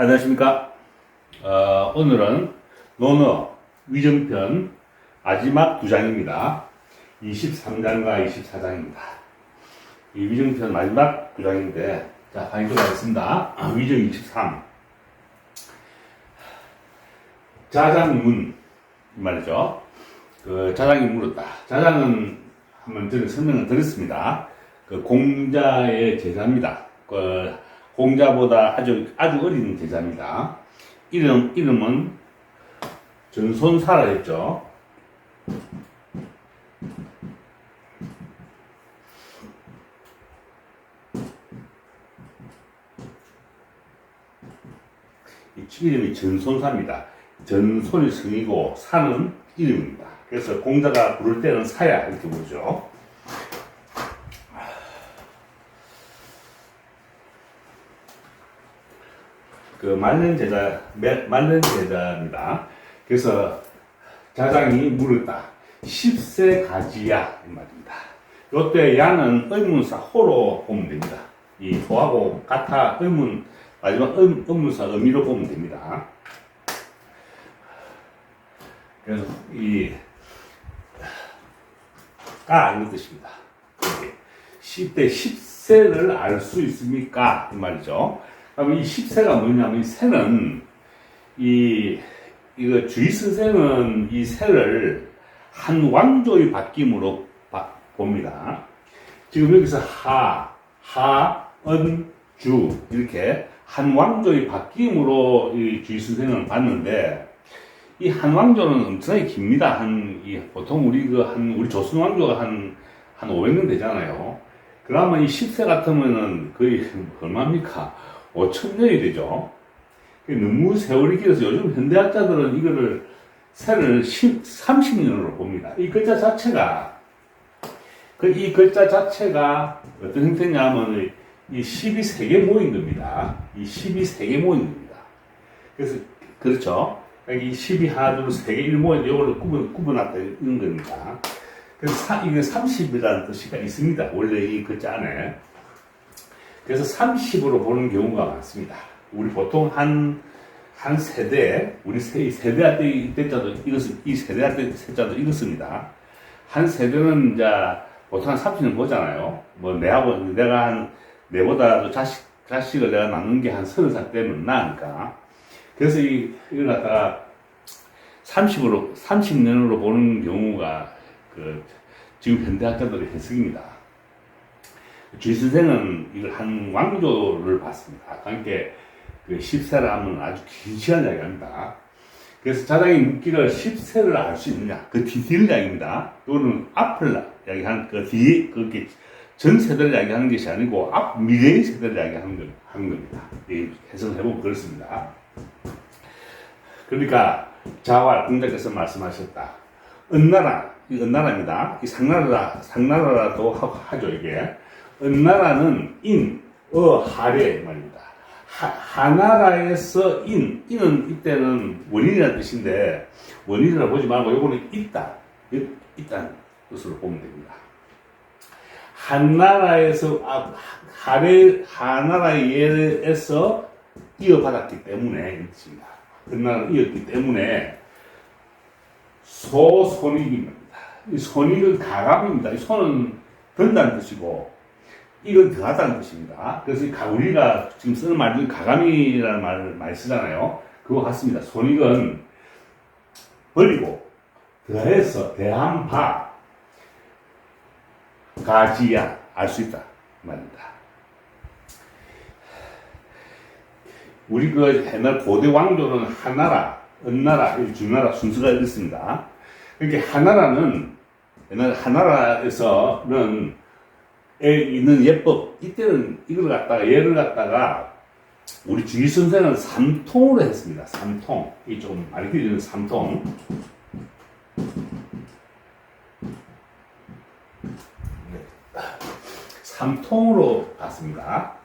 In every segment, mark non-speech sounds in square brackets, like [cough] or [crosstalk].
안녕하십니까. 어, 오늘은 논어 위정편 마지막 두 장입니다. 23장과 24장입니다. 이 위정편 마지막 두 장인데, 자, 강의도 하겠습니다. 위정 23. 자장문, 이 말이죠. 그 자장이 물었다. 자장은 한번 전에 설명을 드렸습니다. 그 공자의 제자입니다. 그 공자보다 아주 아주 어린 제자입니다. 이름 이름은 전손사라 했죠. 이 이름이 전손사입니다. 전손이 성이고 사는 이름입니다. 그래서 공자가 부를 때는 사야 이렇게 부르죠. 그 말년 제자, 말년 제자입니다. 그래서 자장이 물었다. 10세 가지야. 이 말입니다. 요때 야는 의문사 호로 보면 됩니다. 이 호하고 같아 의문, 마지막 의, 의문사 의미로 보면 됩니다. 그래서 이, 까, 이런 뜻입니다. 10대 10세를 알 수 있습니까? 이 말이죠. 그럼 이 10세가 뭐냐면 이 세는 이 이거 주의 선생은 이 세를 한 왕조의 바뀜으로 바, 봅니다. 지금 여기서 하, 하, 은, 주 이렇게 한 왕조의 바뀜으로 이 주의 선생은 봤는데 이 한 왕조는 엄청나게 깁니다. 한, 이, 보통 우리 그, 한, 우리 조선 왕조가 한, 한 500년 되잖아요. 그러면 이 10세 같으면은 거의 [laughs] 얼마입니까? 5천년이 되죠. 너무 세월이 길어서 요즘 현대학자들은 이거를 10, 30년으로 봅니다. 이 글자 자체가, 그 이 글자 자체가 어떤 형태냐 하면 이 12세계 모인 겁니다. 이 12세계 모인 겁니다. 그래서, 그렇죠. 여기 12 하나, 둘, 세 개, 1 모인 이걸로 구분, 구분했다 이런 겁니다. 그래서 사, 이게 30이라는 뜻이 있습니다. 원래 이 글자 안에. 그래서 30으로 보는 경우가 많습니다. 우리 보통 한, 한 세대, 우리 세, 세대할 때, 때자도 이것을, 이 세대할 때 세자도 이것습니다. 한 세대는 이제 보통 한 30년 보잖아요. 뭐 내하고, 내가 한, 내보다도 자식, 자식을 내가 낳는 게한 서른 살 때면 나니까. 그래서 이, 이걸 갖다가 30으로, 30년으로 보는 경우가 그, 지금 현대학자들의 해석입니다. 주의 선생은 이걸 한 왕조를 봤습니다. 그러니까 그 10세를 하면 아주 긴 시간 이야기합니다. 그래서 자장이 묻기를 10세를 알 수 있느냐. 그 뒤를 이야기입니다. 이거는 앞을 이야기하는, 그 뒤에, 그게 전 세대를 이야기하는 것이 아니고 앞 미래의 세대를 이야기하는 거, 하는 겁니다. 예, 해석을 해보면 그렇습니다. 그러니까 자왈 공자께서 말씀하셨다. 은나라, 이 은나라입니다. 이 상나라, 상나라라도 하죠, 이게. 은나라는 인, 어, 하래 말입니다. 하, 하나라에서 인, 인은 이때는 원인이라는 뜻인데 원인이라 보지 말고 요거는 있다, 있다는 뜻으로 보면 됩니다. 한나라에서 아, 하래 하나라에서 이어받았기 때문에 뜻입니다. 은나라는 이었기 때문에 소손익입니다. 이 손익은 가감입니다. 이 손은 든다는 뜻이고 이건 더하다는 뜻입니다. 그래서 우리가 지금 쓰는 말 중에 가감이라는 말을 많이 쓰잖아요. 그거 같습니다. 손익은 버리고 더해서 대한 바 가지야 알 수 있다 말입니다. 우리 그 옛날 고대 왕조는 한나라, 은나라, 주나라 순서가 이렇습니다. 그러니까 한나라는 옛날 한나라에서는 에 있는 예법 이때는 이걸 갖다가 예를 갖다가 우리 주의 선생은 삼통으로 했습니다. 삼통 이좀 많이 들리는 삼통. 삼통으로 봤습니다.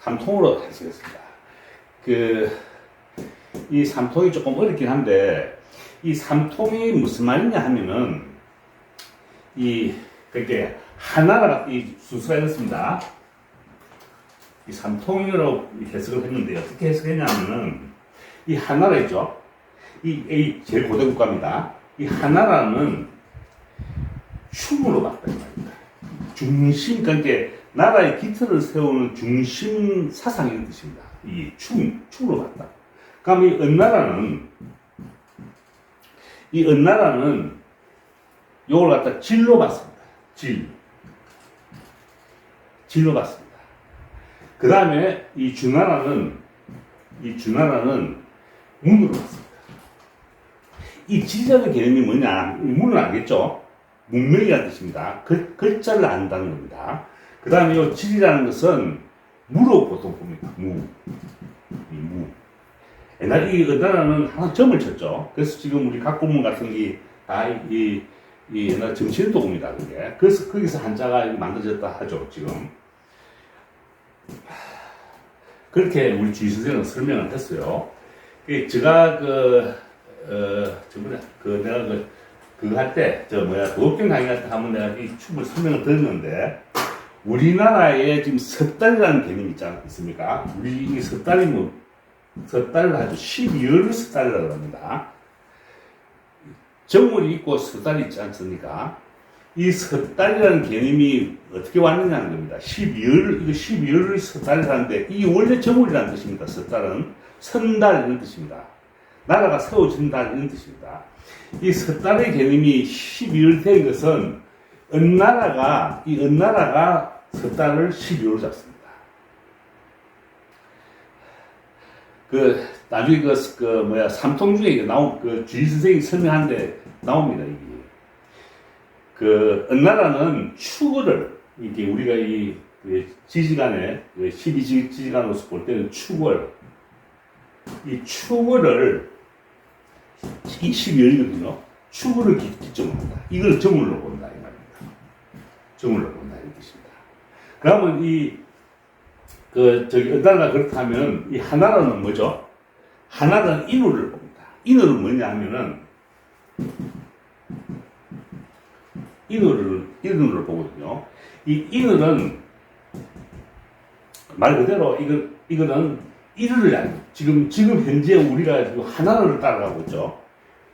삼통으로 해석했습니다. 그, 이 삼통이 조금 어렵긴 한데, 이 삼통이 무슨 말이냐 하면은, 이, 그게 하나라가 이 순서가 이렇습니다. 이 삼통인으로 해석을 했는데 어떻게 해석했냐면은 이 하나라 있죠. 이, 이 제일 고대 국가입니다. 이 하나라는 춤으로 봤다 이 말입니다. 중심, 그러니까 나라의 기틀을 세우는 중심 사상이라는 뜻입니다. 이 춤, 춤으로 봤다. 그럼 이 은나라는 이 은나라는 요걸 갖다 질로 봤습니다. 질. 질로 봤습니다. 그 다음에 이 주나라는 이 주나라는 문으로 봤습니다. 이 지리라는 개념이 뭐냐? 이 문은 알겠죠? 문명이라는 뜻입니다. 글, 글자를 안다는 겁니다. 그 다음에 이 지리라는 것은 무로 보통 봅니다. 무. 이 무. 옛날에 이 은나라는 항상 점을 쳤죠. 그래서 지금 우리 각고문 같은 게 다 이, 이 옛날 정치인 도구입니다. 그게. 그래서 거기서 한자가 만들어졌다 하죠, 지금. 그렇게 우리 주의 선생은 설명을 했어요. 그 제가 그, 어, 저번에 그 내가 그, 그거 할 때, 저 뭐야, 도덕경 강의할 때 한번 내가 이 춤을 설명을 드렸는데, 우리나라에 지금 섣달이라는 개념이 있지 않습니까? 우리 이 섣달이 뭐, 섣달을 하죠. 12월을 섣달이라고 합니다. 정월이 있고 섣달이 있지 않습니까? 이 섣달이라는 개념이 어떻게 왔느냐는 겁니다. 12월, 이거 12월을 섣달이라는데, 이게 원래 정월이라는 뜻입니다. 섣달은. 선달 이런 뜻입니다. 나라가 세워진다 이런 뜻입니다. 이 섣달의 개념이 12월 된 것은, 은나라가, 이 은나라가 섣달을 12월로 잡습니다. 그, 나중에 그, 그, 뭐야, 삼통 중에 나온, 그, 주의 선생님이 설명하는데 나옵니다, 이게. 그, 은나라는 추구를, 이게 우리가 이, 그 지지간에, 12지지간으로서 볼 때는 추구를, 이 추구를, 이 12월이거든요. 추구를 기, 기점으로 한다. 이걸 정물로 본다, 이 말입니다. 정물로 본다, 이 뜻입니다. 그러면 이, 그, 저기, 은나라가 그렇다면, 이 하나라는 뭐죠? 하나는 인우를 봅니다. 인우는 뭐냐 하면은, 인우를, 인우를 보거든요. 이 인우는, 말 그대로, 이거, 이거는 알 지금, 지금 현재 우리가 지금 하나를 따라가고 있죠.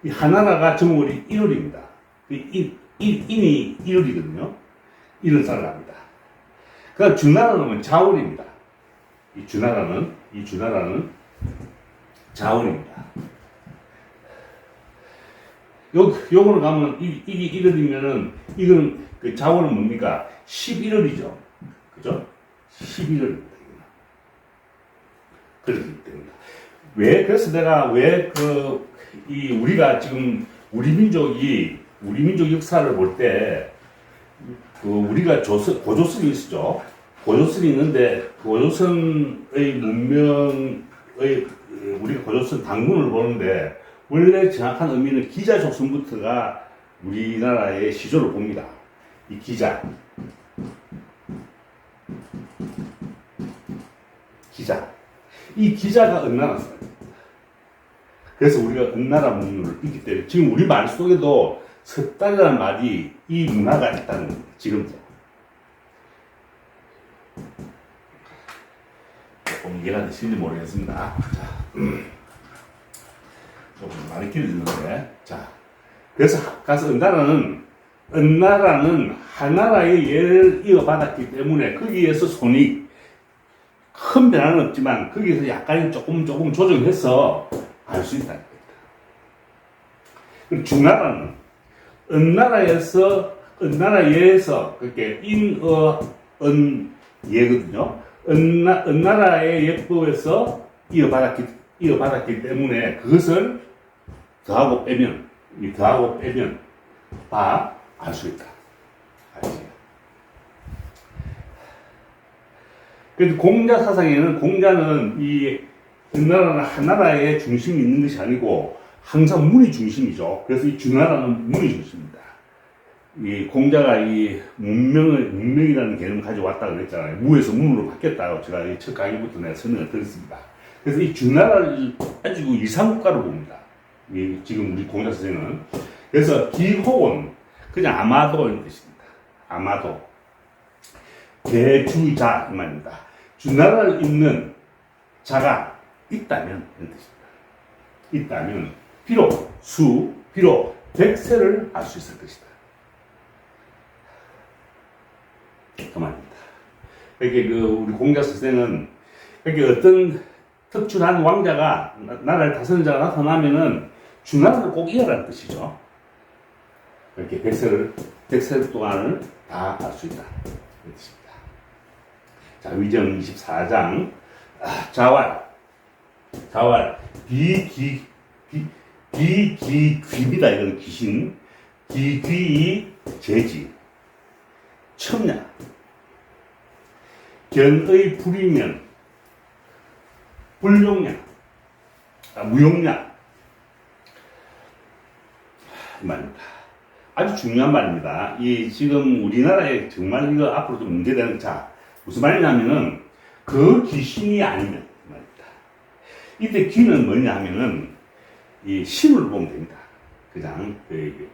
이 하나라가 정월이 1월입니다. 인, 인, 인이 1월이거든요. 1을 따라갑니다. 그 주나라는 자월입니다. 이 주나라는, 이 주나라는 자월입니다. 요, 요거를 가면, 이, 이게 1월이면은, 이거는, 그 자월은 뭡니까? 11월이죠. 그죠? 11월입니다. 그렇기 때문에. 왜, 그래서 내가 왜 그, 이, 우리가 지금, 우리 민족이, 우리 민족 역사를 볼 때, 그, 우리가 조선, 고조선이 있었죠. 고조선이 있는데, 고조선의 문명의, 우리가 고조선 당군을 보는데, 원래 정확한 의미는 기자 조선부터가 우리나라의 시조를 봅니다. 이 기자. 기자. 이 기자가 은나라 사람입니다. 그래서 우리가 은나라 문물을 읽기 때문에 지금 우리 말 속에도 섣달이라는 말이 이 문화가 있다는 겁니다. 지금도. 조금 이해가 되시는지 모르겠습니다. 자, 음. 조금 많이 길어지는데. 자, 그래서 가서 은나라는 은나라는 하나라의 예를 이어받았기 때문에 거기에서 손이 큰 변화는 없지만 거기서 약간 조금 조금 조정해서 알 수 있다는 겁니다. 그리고 중나라는 은나라에서 은나라에서 그렇게 인어 은 예거든요. 은나, 은나라의 예법에서 이어받았기 이어받았기 때문에 그것을 더하고 빼면 이 더하고 빼면 다 알 수 있다. 알지? 그래서 공자 사상에는 공자는 이 은나라는 하나라의 중심이 있는 것이 아니고 항상 문이 중심이죠. 그래서 이 주나라는 문이 중심입니다. 이 공자가 이 문명을 문명이라는 개념을 가져왔다 그랬잖아요. 무에서 문으로 바뀌었다고 제가 이첫 강의부터 내가 설명을 드렸습니다. 그래서 이 주나라를 가지고 이상국가로 봅니다. 이 지금 우리 공자 선생은 그래서 기호원 그냥 아마도 이런 뜻입니다. 아마도 대주자 이 말입니다. 주나라를 잇는 자가 있다면 이런 뜻입니다. 있다면 비록 수, 비록 백세를 알 수 있을 것이다. 그 말입니다. 이렇게 그 우리 공자 선생은 이렇게 어떤 특출한 왕자가 나- 나라를 다스리는 자가 나타나면은 주나라를 꼭 이어라는 뜻이죠. 이렇게 백세를 백세 동안을 다 알 수 있다. 이 뜻입니다. 자 위정 24장 아, 자활 자활 비기 비 비기귀비다 이건 귀신 기귀이 제지 첨냐 견의 불이면 불용냐 아, 무용냐 이 말입니다. 아주 중요한 말입니다. 이 지금 우리나라에 정말 이거 앞으로 좀 문제되는 자 무슨 말이냐면은 그 귀신이 아니면 이 말입니다. 이때 귀는 뭐냐 하면은 이 신을 보면 됩니다. 그냥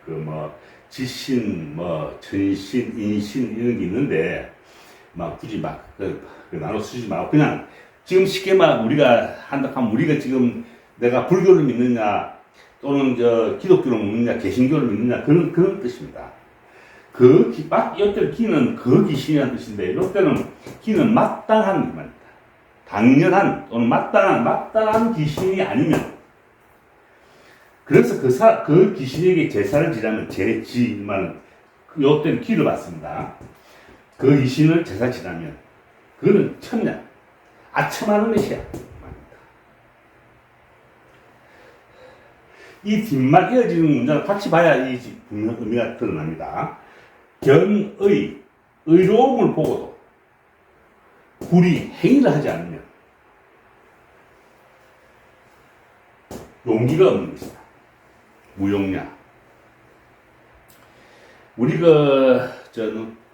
그뭐 지신 뭐 전신 인신 이런 게 있는데 막 굳이 막 그, 그 나눠 쓰지 말고 그냥 지금 쉽게 말 우리가 한다 하면 우리가 지금 내가 불교를 믿느냐 또는 저 기독교를 믿느냐 개신교를 믿느냐 그런 그런 뜻입니다. 그 기, 막 이때 기는 그 귀신이라는 뜻인데 이때는 기는 마땅한 말입니다. 당연한 또는 마땅한 마땅한 귀신이 아니면 그래서 그, 사, 그 귀신에게 제사를 지라면 제지만 요때는 기를 받습니다. 그 귀신을 제사 지라면 그거는 천냐 아첨하는 것이야. 이 뒷말 이어지는 문장을 같이 봐야 이 분명 의미가 드러납니다. 견의, 의로움을 보고도 불이 행위를 하지 않으면 용기가 없는 것이다. 무용냐. 우리 그, 저,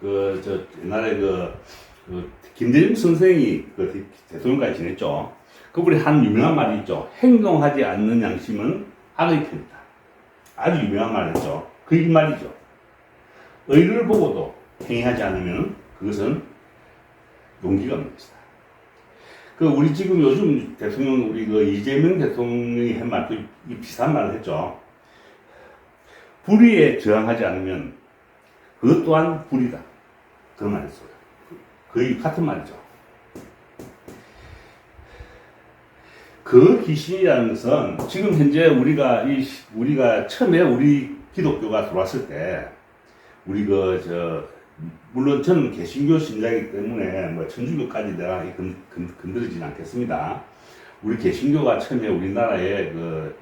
그, 저, 옛날에 그, 그 김대중 선생이 그 대통령까지 지냈죠. 그분이 한 유명한 말이 있죠. 행동하지 않는 양심은 악의 편이다. 아주 유명한 말이죠. 그 말이죠. 의를 보고도 행위하지 않으면 그것은 용기가 없는 것이다. 그 우리 지금 요즘 대통령 우리 그 이재명 대통령이 한 말도 이 비슷한 말을 했죠. 불의에 저항하지 않으면 그것 또한 불이다. 그런 말을 했어요. 거의 같은 말이죠. 그 귀신이라는 것은 지금 현재 우리가 이 우리가 처음에 우리 기독교가 들어왔을 때 우리 그 저 물론 저는 개신교 신자이기 때문에 뭐 천주교까지 내가 건, 건, 건드리진 않겠습니다. 우리 개신교가 처음에 우리나라에 그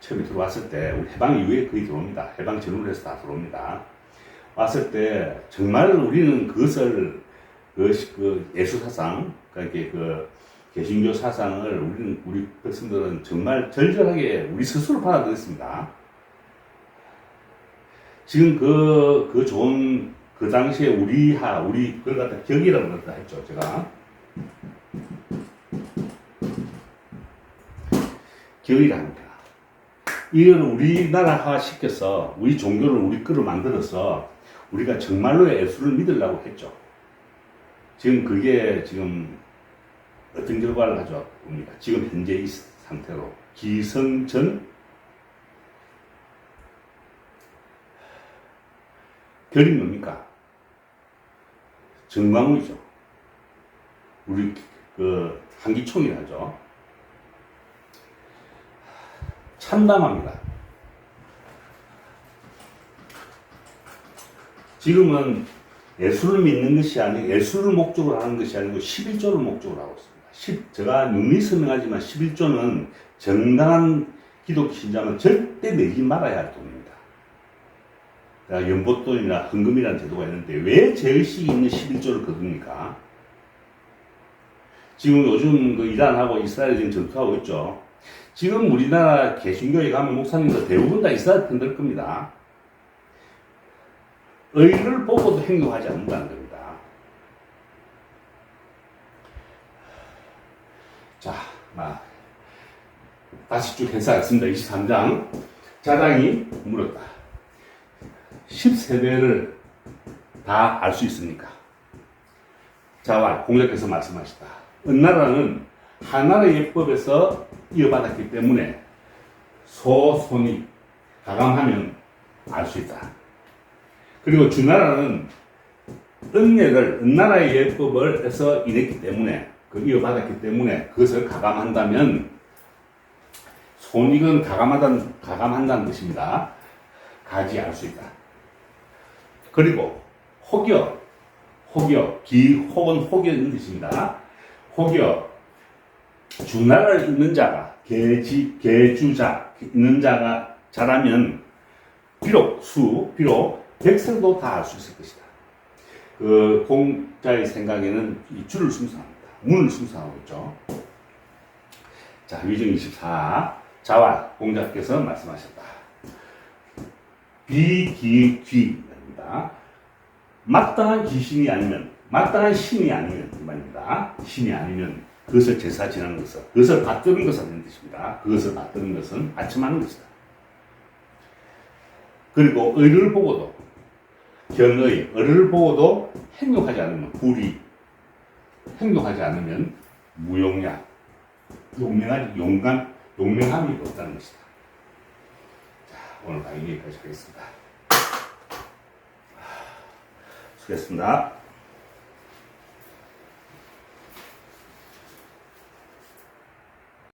처음에 들어왔을 때 우리 해방 이후에 거의 들어옵니다. 해방 전후로 해서 다 들어옵니다. 왔을 때 정말 우리는 그것을 그, 그 예수 사상 그러니까 그 개신교 사상을 우리는 우리 백성들은 정말 절절하게 우리 스스로 받아들였습니다. 지금 그, 그 좋은, 그 당시에 우리하, 우리, 그걸 갖다 격이라고 그랬다 했죠, 제가. 격이랍니다. 이걸 우리나라화 시켜서, 우리 종교를 우리 거로 만들어서, 우리가 정말로 예수를 믿으려고 했죠. 지금 그게 지금 어떤 결과를 가져옵니다. 지금 현재 이 상태로. 기성전 결이 뭡니까? 정광훈이죠. 우리 그 한기총이라죠. 참담합니다. 지금은 예수를 믿는 것이 아니고 예수를 목적으로 하는 것이 아니고 11조를 목적으로 하고 있습니다. 10, 제가 능히 설명하지만 11조는 정당한 기독 신자는 절대 내지 말아야 할 돈입니다. 연보돈이나 헌금이라는 제도가 있는데 왜 제의식이 있는 11조를 거둡니까? 지금 요즘 그 이란하고 이스라엘 지금 전투하고 있죠. 지금 우리나라 개신교에 가면 목사님들 대부분 다 이스라엘 편들 겁니다. 의를 보고도 행동하지 않는다는 겁니다. 자, 막 다시 쭉 해석하겠습니다. 23장. 자당이 물었다. 10세대를 다 알 수 있습니까? 자와 공략께서 말씀하셨다. 은나라는 하나의 예법에서 이어받았기 때문에 소손이 가감하면 알 수 있다. 그리고 주나라는 은예를 은나라의 예법을 해서 이랬기 때문에 그 이어받았기 때문에 그것을 가감한다면 손익은 가감하다는 가감한다는 뜻입니다. 가지 알수 있다. 그리고 혹여 혹여 기 혹은 혹여 있는 뜻입니다. 혹여 주나라를 있는 자가 개지 개주자 있는 자가 자라면 비록 수 비록 백성도 다 알 수 있을 것이다. 그 공자의 생각에는 이 줄을 순서합니다. 문을 순서하고 있죠. 자, 위정 24. 자와 공자께서 말씀하셨다. 비기귀입니다. 마땅한 귀신이 아니면, 마땅한 신이 아니면, 이 말입니다. 신이 아니면 그것을 제사 지내는 것은, 그것을 받드는 것은 뜻입니다. 그것을 받드는 것은 아침하는 것이다. 그리고 의를 보고도, 견의, 의를 보고도 행동하지 않으면 불이, 행동하지 않으면 무용량, 용맹한, 용감, 용맹함이 없다는 것이다. 자, 오늘 강의 여기까지 하겠습니다. 수고했습니다.